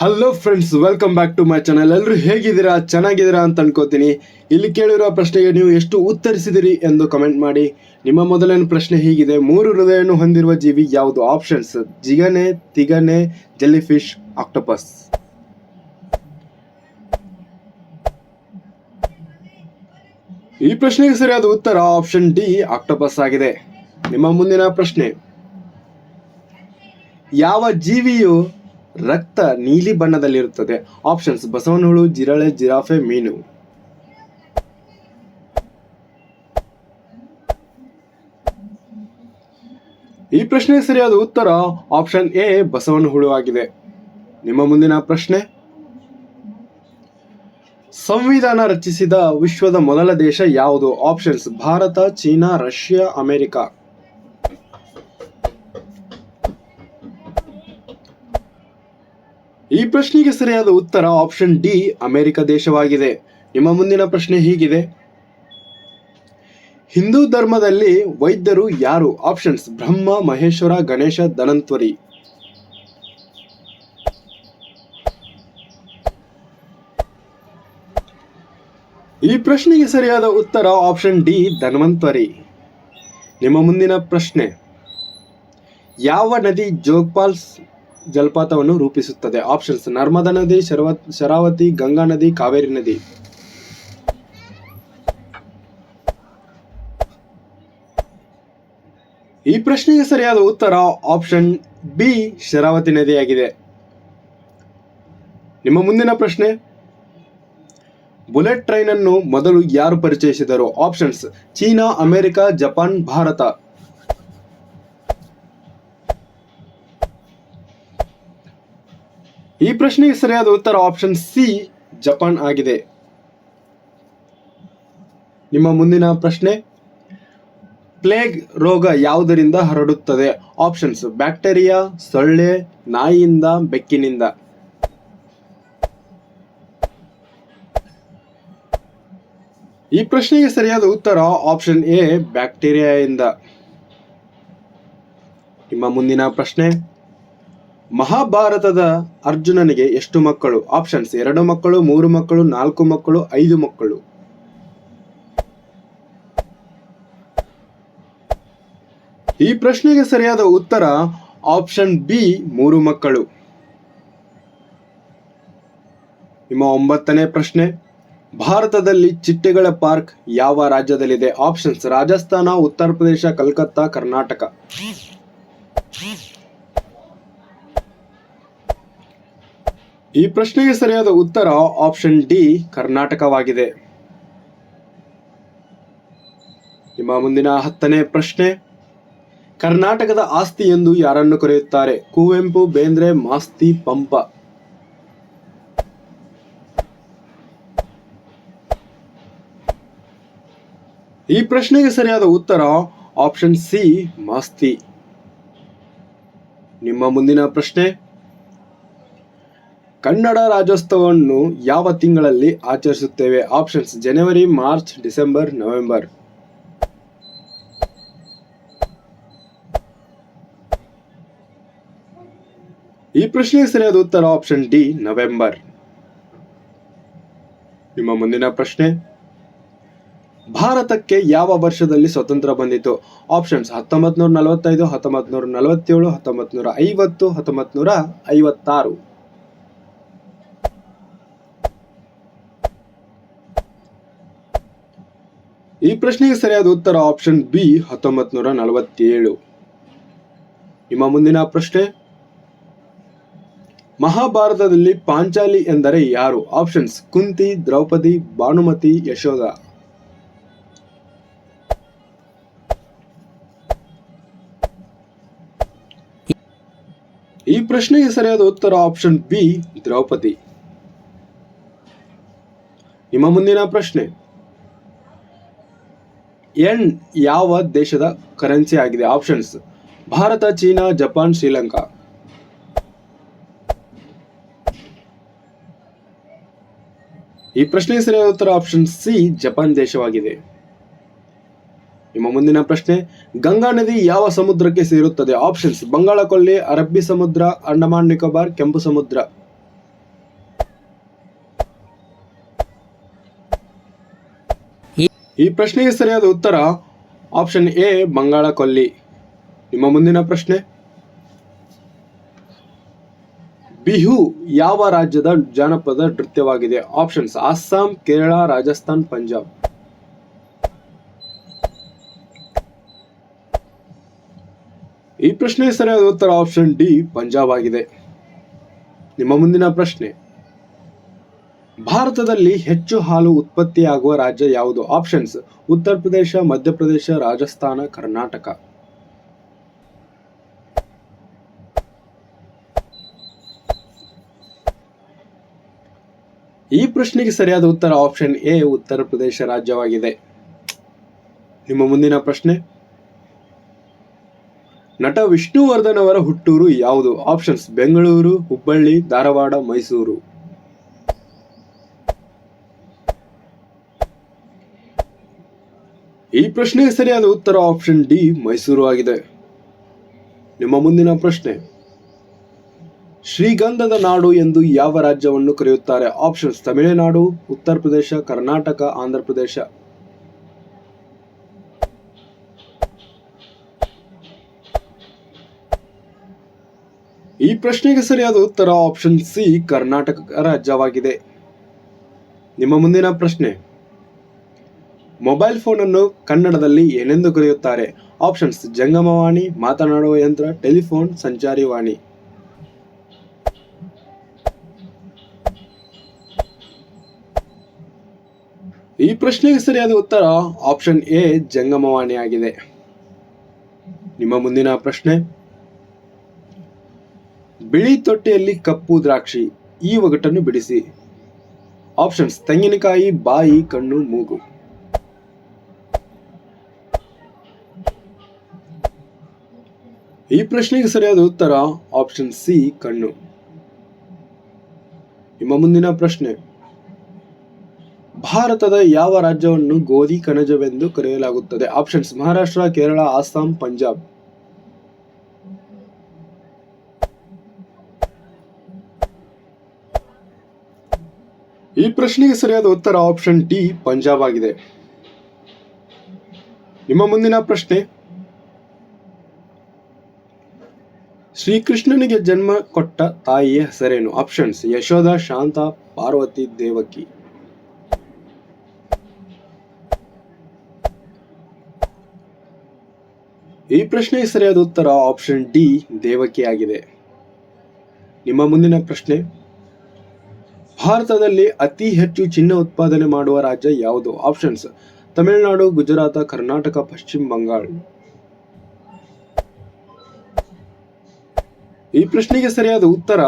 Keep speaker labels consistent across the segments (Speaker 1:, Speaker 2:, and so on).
Speaker 1: Hello friends welcome back to my channel ಎಲ್ಲರೂ ಹೇಗಿದ್ದೀರಾ? ಚೆನ್ನಾಗಿದ್ದೀರಾ ಅಂತ ಅನ್ಕೋತೀನಿ. ಇಲ್ಲಿ ಕೇಳಿರೋ ಪ್ರಶ್ನೆಗೆ ನೀವು ಎಷ್ಟು ಉತ್ತರಿಸಿದಿರಿ ಎಂದು ಕಮೆಂಟ್ ಮಾಡಿ. ನಿಮ್ಮ ಮೊದಲನೇ ಪ್ರಶ್ನೆ ಹೀಗಿದೆ. ಮೂರು ಹೃದಯವನ್ನು ಹೊಂದಿರುವ ಜೀವಿ ಯಾವುದು? ಆಪ್ಷನ್ಸ್ ಜಿಗನೆ ತಿಗನೆ ಜೆಲ್ಲಿಫಿಶ್ ಆಕ್ಟೋಪಸ್ ಈ ಪ್ರಶ್ನೆಗೆ ಸರಿಯಾದ ಉತ್ತರ ಆಪ್ಷನ್ ಡಿ ಆಕ್ಟೋಪಸ್ ಆಗಿದೆ. ನಿಮ್ಮ ಮುಂದಿನ ಪ್ರಶ್ನೆ. ಯಾವ ಜೀವಿಯು ರಕ್ತ ನೀಲಿ ಬಣ್ಣದಲ್ಲಿರುತ್ತದೆ. ಆಪ್ಷನ್ಸ್ ಬಸವನಹುಳು, ಜಿರಳೆ, ಜಿರಾಫೆ, ಮೀನು. ಈ ಪ್ರಶ್ನೆಗೆ ಸರಿಯಾದ ಉತ್ತರ ಆಪ್ಷನ್ ಎ ಬಸವನಹುಳು ಆಗಿದೆ. ನಿಮ್ಮ ಮುಂದಿನ ಪ್ರಶ್ನೆ? ಸಂವಿಧಾನ ರಚಿಸಿದ ವಿಶ್ವದ ಮೊದಲ ದೇಶ ಯಾವುದು? Options Bharat, China, Russia, America. ಈ ಪ್ರಶ್ನೆಗೆ ಸರಿಯಾದ ಉತ್ತರ ಆಪ್ಷನ್ ಡಿ ಅಮೆರಿಕ ದೇಶವಾಗಿದೆ. ನಿಮ್ಮ ಮುಂದಿನ ಪ್ರಶ್ನೆ ಹೀಗಿದೆ. ಹಿಂದೂ ಧರ್ಮದಲ್ಲಿ ವೈದ್ಯರು ಯಾರು? ಆಪ್ಷನ್ಸ್ ಬ್ರಹ್ಮ, ಮಹೇಶ್ವರ, ಗಣೇಶ, ಧನಂತ್ವರಿ. ಈ ಪ್ರಶ್ನೆಗೆ ಸರಿಯಾದ ಉತ್ತರ ಆಪ್ಷನ್ ಡಿ ಧನ್ವಂತರಿ. ನಿಮ್ಮ ಮುಂದಿನ ಪ್ರಶ್ನೆ. ಯಾವ ನದಿ ಜೋಗ್ಪಾಲ್ಸ್ ಜಲಪಾತವನ್ನು ರೂಪಿಸುತ್ತದೆ. ಆಪ್ಷನ್ಸ್ ನರ್ಮದಾ ನದಿ ಶರವ ಶರಾವತಿ, ಗಂಗಾ ನದಿ, ಕಾವೇರಿ ನದಿ. ಈ ಪ್ರಶ್ನೆಗೆ ಸರಿಯಾದ ಉತ್ತರ ಆಪ್ಷನ್ ಬಿ ಶರಾವತಿ ನದಿಯಾಗಿದೆ. ನಿಮ್ಮ ಮುಂದಿನ ಪ್ರಶ್ನೆ, ಬುಲೆಟ್ ಟ್ರೈನ್ ಅನ್ನು ಮೊದಲು ಯಾರು ಪರಿಚಯಿಸಿದರು? Options China, America, Japan, Bharat. ಈ ಪ್ರಶ್ನೆಗೆ ಸರಿಯಾದ ಉತ್ತರ ಆಪ್ಷನ್ ಸಿ ಜಪಾನ್ ಆಗಿದೆ. ನಿಮ್ಮ ಮುಂದಿನ ಪ್ರಶ್ನೆ, ಪ್ಲೇಗ್ ರೋಗ ಯಾವುದರಿಂದ ಹರಡುತ್ತದೆ? ಆಪ್ಷನ್ಸ್ ಬ್ಯಾಕ್ಟೀರಿಯಾ, ಸೊಳ್ಳೆ, ನಾಯಿಯಿಂದ, ಬೆಕ್ಕಿನಿಂದ. ಈ ಪ್ರಶ್ನೆಗೆ ಸರಿಯಾದ ಉತ್ತರ ಆಪ್ಷನ್ ಎ ಬ್ಯಾಕ್ಟೀರಿಯಾದಿಂದ ನಿಮ್ಮ ಮುಂದಿನ ಪ್ರಶ್ನೆ ಮಹಾಭಾರತದ ಅರ್ಜುನನಿಗೆ ಎಷ್ಟು ಮಕ್ಕಳು? ಆಪ್ಷನ್ಸ್ ಎರಡು ಮಕ್ಕಳು, ಮೂರು ಮಕ್ಕಳು, ನಾಲ್ಕು ಮಕ್ಕಳು, ಐದು ಮಕ್ಕಳು. ಈ ಪ್ರಶ್ನೆಗೆ ಸರಿಯಾದ ಉತ್ತರ ಆಪ್ಷನ್ ಬಿ ಮೂರು ಮಕ್ಕಳು. ನಿಮ್ಮ ಒಂಬತ್ತನೇ ಪ್ರಶ್ನೆ. ಭಾರತದಲ್ಲಿ ಚಿಟ್ಟೆಗಳ ಪಾರ್ಕ್ ಯಾವ ರಾಜ್ಯದಲ್ಲಿದೆ? ಆಪ್ಷನ್ಸ್ ರಾಜಸ್ಥಾನ, ಉತ್ತರ ಪ್ರದೇಶ, ಕಲ್ಕತ್ತಾ, ಕರ್ನಾಟಕ. ಈ ಪ್ರಶ್ನೆಗೆ ಸರಿಯಾದ ಉತ್ತರ ಆಪ್ಷನ್ ಡಿ, ಕರ್ನಾಟಕವಾಗಿದೆ. ನಿಮ್ಮ ಮುಂದಿನ ಹತ್ತನೇ ಪ್ರಶ್ನೆ. ಕರ್ನಾಟಕದ ಆಸ್ತಿ ಎಂದು ಯಾರನ್ನು ಕರೆಯುತ್ತಾರೆ? ಕುವೆಂಪು, ಬೇಂದ್ರೆ, ಮಾಸ್ತಿ, ಪಂಪ. ಈ ಪ್ರಶ್ನೆಗೆ ಸರಿಯಾದ ಉತ್ತರ ಆಪ್ಷನ್ ಸಿ, ಮಾಸ್ತಿ. ನಿಮ್ಮ ಮುಂದಿನ ಪ್ರಶ್ನೆ. ಕನ್ನಡ ರಾಜ್ಯೋತ್ಸವವನ್ನು ಯಾವ ತಿಂಗಳಲ್ಲಿ ಆಚರಿಸುತ್ತೇವೆ? ಆಪ್ಷನ್ಸ್ ಜನವರಿ ಮಾರ್ಚ್ ಡಿಸೆಂಬರ್ ನವೆಂಬರ್ ಈ ಪ್ರಶ್ನೆಗೆ ಸರಿಯಾದ ಉತ್ತರ ಆಪ್ಷನ್ ಡಿ ನವೆಂಬರ್ ನಿಮ್ಮ ಮುಂದಿನ ಪ್ರಶ್ನೆ. ಭಾರತಕ್ಕೆ ಯಾವ ವರ್ಷದಲ್ಲಿ ಸ್ವತಂತ್ರ ಬಂದಿತು? ಆಪ್ಷನ್ಸ್ ಹತ್ತೊಂಬತ್ತು ನೂರ ನಲವತ್ತೈದು ಹತ್ತೊಂಬತ್ತು ನೂರ ನಲವತ್ತೇಳು ಹತ್ತೊಂಬತ್ತು ನೂರ ಐವತ್ತು ಹತ್ತೊಂಬತ್ತು ನೂರ ಐವತ್ತಾರು. ಈ ಪ್ರಶ್ನೆಗೆ ಸರಿಯಾದ ಉತ್ತರ ಆಪ್ಷನ್ ಬಿ ಹತ್ತೊಂಬತ್ ನೂರ ನಲವತ್ತೇಳು ನಿಮ್ಮ ಮುಂದಿನ ಪ್ರಶ್ನೆ? ಮಹಾಭಾರತದಲ್ಲಿ ಪಾಂಚಾಲಿ ಎಂದರೆ ಯಾರು? ಆಪ್ಷನ್ಸ್ ಕುಂತಿ, ದ್ರೌಪದಿ, ಭಾನುಮತಿ, ಯಶೋಧ. ಈ ಪ್ರಶ್ನೆಗೆ ಸರಿಯಾದ ಉತ್ತರ ಆಪ್ಷನ್ ಬಿ ದ್ರೌಪದಿ. ನಿಮ್ಮ ಮುಂದಿನ ಪ್ರಶ್ನೆ? ಎನ್ ಯಾವ ದೇಶದ ಕರೆನ್ಸಿ ಆಗಿದೆ? Options. Bharat, China, Japan, Sri Lanka. ಈ ಪ್ರಶ್ನೆ ಸರಿಯಾದ ಉತ್ತರ ಆಪ್ಷನ್ ಸಿ, ಜಪಾನ್ ದೇಶವಾಗಿದೆ. ನಿಮ್ಮ ಮುಂದಿನ ಪ್ರಶ್ನೆ, ಗಂಗಾ ನದಿ ಯಾವ ಸಮುದ್ರಕ್ಕೆ ಸೇರುತ್ತದೆ? ಆಪ್ಷನ್ಸ್ ಬಂಗಾಳ ಕೊಲ್ಲಿ ಅರಬ್ಬಿ ಸಮುದ್ರ, ಅಂಡಮಾನ್ ನಿಕೋಬಾರ್, ಕೆಂಪು ಸಮುದ್ರ. ಈ ಪ್ರಶ್ನೆಗೆ ಸರಿಯಾದ ಉತ್ತರ ಆಪ್ಷನ್ ಎ, ಬಂಗಾಳ ಕೊಲ್ಲಿ. ನಿಮ್ಮ ಮುಂದಿನ ಪ್ರಶ್ನೆ? ಬಿಹು ಯಾವ ರಾಜ್ಯದ ಜಾನಪದ ನೃತ್ಯವಾಗಿದೆ? ಆಪ್ಷನ್ಸ್ ಅಸ್ಸಾಂ, ಕೇರಳ, ರಾಜಸ್ಥಾನ್, ಪಂಜಾಬ್. ಈ ಪ್ರಶ್ನೆಗೆ ಸರಿಯಾದ ಉತ್ತರ ಆಪ್ಷನ್ ಡಿ, ಪಂಜಾಬ್ ಆಗಿದೆ. ನಿಮ್ಮ ಮುಂದಿನ ಪ್ರಶ್ನೆ? ಭಾರತದಲ್ಲಿ ಹೆಚ್ಚು ಹಾಲು ಉತ್ಪತ್ತಿಯಾಗುವ ರಾಜ್ಯ ಯಾವುದು? ಆಪ್ಷನ್ಸ್ ಉತ್ತರ ಪ್ರದೇಶ ಮಧ್ಯಪ್ರದೇಶ ರಾಜಸ್ಥಾನ, ಕರ್ನಾಟಕ. ಈ ಪ್ರಶ್ನೆಗೆ ಸರಿಯಾದ ಉತ್ತರ ಆಪ್ಷನ್ ಎ ಉತ್ತರ ಪ್ರದೇಶ ರಾಜ್ಯವಾಗಿದೆ. ನಿಮ್ಮ ಮುಂದಿನ ಪ್ರಶ್ನೆ. ನಟ ವಿಷ್ಣುವರ್ಧನ್ ಅವರ ಹುಟ್ಟೂರು ಯಾವುದು? ಆಪ್ಷನ್ಸ್ ಬೆಂಗಳೂರು, ಹುಬ್ಬಳ್ಳಿ, ಧಾರವಾಡ, ಮೈಸೂರು. ಈ ಪ್ರಶ್ನೆಗೆ ಸರಿಯಾದ ಉತ್ತರ ಆಪ್ಷನ್ ಡಿ ಮೈಸೂರು ಆಗಿದೆ. ನಿಮ್ಮ ಮುಂದಿನ ಪ್ರಶ್ನೆ. ಶ್ರೀಗಂಧದ ನಾಡು ಎಂದು ಯಾವ ರಾಜ್ಯವನ್ನು ಕರೆಯುತ್ತಾರೆ? ಆಪ್ಷನ್ಸ್ ತಮಿಳುನಾಡು, ಉತ್ತರ ಪ್ರದೇಶ, ಕರ್ನಾಟಕ, ಆಂಧ್ರ ಪ್ರದೇಶ. ಈ ಪ್ರಶ್ನೆಗೆ ಸರಿಯಾದ ಉತ್ತರ ಆಪ್ಷನ್ ಸಿ ಕರ್ನಾಟಕ ರಾಜ್ಯವಾಗಿದೆ. ನಿಮ್ಮ ಮುಂದಿನ ಪ್ರಶ್ನೆ. ಮೊಬೈಲ್ ಫೋನ್ ಅನ್ನು ಕನ್ನಡದಲ್ಲಿ ಏನೆಂದು ಕರೆಯುತ್ತಾರೆ? ಆಪ್ಷನ್ಸ್ ಜಂಗಮವಾಣಿ ಮಾತನಾಡುವ ಯಂತ್ರ, ಟೆಲಿಫೋನ್, ಸಂಚಾರಿ ವಾಣಿ. ಈ ಪ್ರಶ್ನೆಗೆ ಸರಿಯಾದ ಉತ್ತರ ಆಪ್ಷನ್ ಎ ಜಂಗಮವಾಣಿ ಆಗಿದೆ. ನಿಮ್ಮ ಮುಂದಿನ ಪ್ರಶ್ನೆ. ಬಿಳಿ ತೊಟ್ಟೆಯಲ್ಲಿ ಕಪ್ಪು ದ್ರಾಕ್ಷಿ, ಈ ಒಗಟನ್ನು ಬಿಡಿಸಿ. ಆಪ್ಷನ್ಸ್ ತೆಂಗಿನಕಾಯಿ, ಬಾಯಿ, ಕಣ್ಣು, ಮೂಗು. ಈ ಪ್ರಶ್ನೆಗೆ ಸರಿಯಾದ ಉತ್ತರ ಆಪ್ಷನ್ ಸಿ ಕಣ್ಣು. ನಿಮ್ಮ ಮುಂದಿನ ಪ್ರಶ್ನೆ. ಭಾರತದ ಯಾವ ರಾಜ್ಯವನ್ನು ಗೋಧಿ ಕಣಜವೆಂದು ಕರೆಯಲಾಗುತ್ತದೆ? ಆಪ್ಷನ್ಸ್ ಮಹಾರಾಷ್ಟ್ರ, ಕೇರಳ, ಅಸ್ಸಾಂ, ಪಂಜಾಬ್. ಈ ಪ್ರಶ್ನೆಗೆ ಸರಿಯಾದ ಉತ್ತರ ಆಪ್ಷನ್ ಟಿ ಪಂಜಾಬ್ ಆಗಿದೆ. ನಿಮ್ಮ ಮುಂದಿನ ಪ್ರಶ್ನೆ. ಶ್ರೀಕೃಷ್ಣನಿಗೆ ಜನ್ಮ ಕೊಟ್ಟ ತಾಯಿಯ ಹೆಸರೇನು? ಆಪ್ಷನ್ಸ್ ಯಶೋಧ, ಶಾಂತ, ಪಾರ್ವತಿ, ದೇವಕಿ. ಈ ಪ್ರಶ್ನೆಗೆ ಸರಿಯಾದ ಉತ್ತರ ಆಪ್ಷನ್ ಡಿ ದೇವಕಿ ಆಗಿದೆ. ನಿಮ್ಮ ಮುಂದಿನ ಪ್ರಶ್ನೆ, ಭಾರತದಲ್ಲಿ ಅತಿ ಹೆಚ್ಚು ಚಿನ್ನ ಉತ್ಪಾದನೆ ಮಾಡುವ ರಾಜ್ಯ ಯಾವುದು? ಆಪ್ಷನ್ಸ್ ತಮಿಳುನಾಡು, ಗುಜರಾತ, ಕರ್ನಾಟಕ, ಪಶ್ಚಿಮ ಬಂಗಾಳ. ಈ ಪ್ರಶ್ನೆಗೆ ಸರಿಯಾದ ಉತ್ತರ?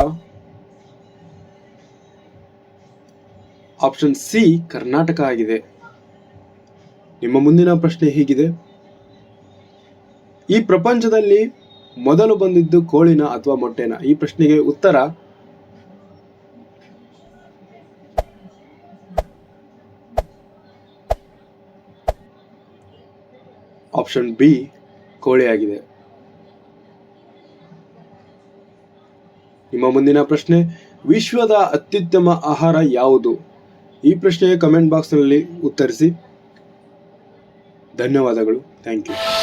Speaker 1: ಆಪ್ಷನ್ ಸಿ, ಕರ್ನಾಟಕ ಆಗಿದೆ. ನಿಮ್ಮ ಮುಂದಿನ ಪ್ರಶ್ನೆ ಹೀಗಿದೆ. ಈ ಪ್ರಪಂಚದಲ್ಲಿ ಮೊದಲು ಬಂದಿದ್ದು ಕೋಳಿನ ಅಥವಾ ಮೊಟ್ಟೆನ? ಈ ಪ್ರಶ್ನೆಗೆ ಉತ್ತರ? ಆಪ್ಷನ್ ಬಿ ಕೋಳಿ ಆಗಿದೆ ನಿಮ್ಮ ಮುಂದಿನ ಪ್ರಶ್ನೆ, ವಿಶ್ವದ ಅತ್ಯುತ್ತಮ ಆಹಾರ ಯಾವುದು? ಈ ಪ್ರಶ್ನೆಗೆ ಕಮೆಂಟ್ ಬಾಕ್ಸ್ನಲ್ಲಿ ಉತ್ತರಿಸಿ. ಧನ್ಯವಾದಗಳು. Thank you